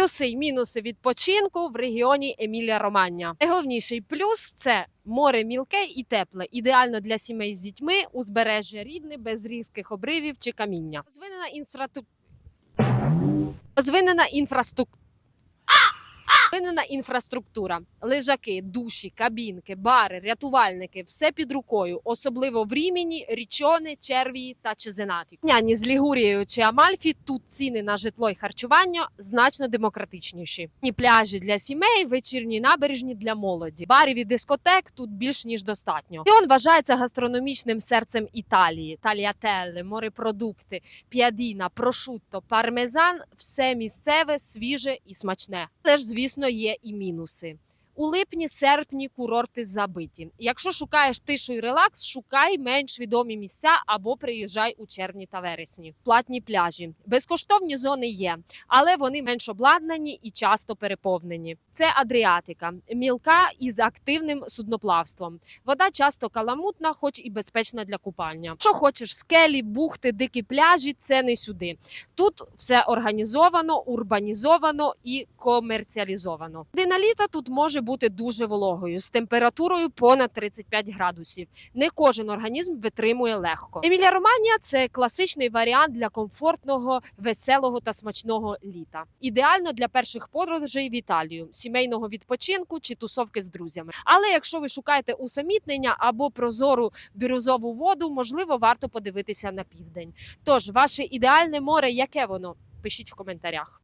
Плюси й мінуси відпочинку в регіоні Емілія Романія. Найголовніший плюс це море мілке і тепле, ідеально для сімей з дітьми, узбережжя рівне, без різких обривів чи каміння. Розвинена інфраструктура. Розвинена інфраструктура. Розвинена інфраструктура, лежаки, душі, кабінки, бари, рятувальники, все під рукою, особливо в Рімені, Річони, Червії та Чезенаті. Няні з Лігурією чи Амальфі тут ціни на житло і харчування значно демократичніші. Ні пляжі для сімей, вечірні набережні для молоді. Барів і дискотек тут більш ніж достатньо. Регіон вважається гастрономічним серцем Італії. Таліателли, морепродукти, п'ядіна, прошутто, пармезан все місцеве, свіже і смачне. Але ж, звісно, є і мінуси. У липні-серпні курорти забиті. Якщо шукаєш тишу і релакс, шукай менш відомі місця або приїжджай у червні та вересні. Платні пляжі. Безкоштовні зони є, але вони менш обладнані і часто переповнені. Це Адріатика, мілка із активним судноплавством. Вода часто каламутна, хоч і безпечна для купання. Що хочеш, скелі, бухти, дикі пляжі це не сюди. Тут все організовано, урбанізовано і комерціалізовано. Дина літа тут може бути дуже вологою з температурою понад 35 градусів. Не кожен організм витримує легко. Емілія Романія це класичний варіант для комфортного, веселого та смачного літа. Ідеально для перших подорожей в Італію, сімейного відпочинку чи тусовки з друзями. Але якщо ви шукаєте усамітнення або прозору бірюзову воду, можливо, варто подивитися на південь. Тож, ваше ідеальне море, яке воно? Пишіть в коментарях.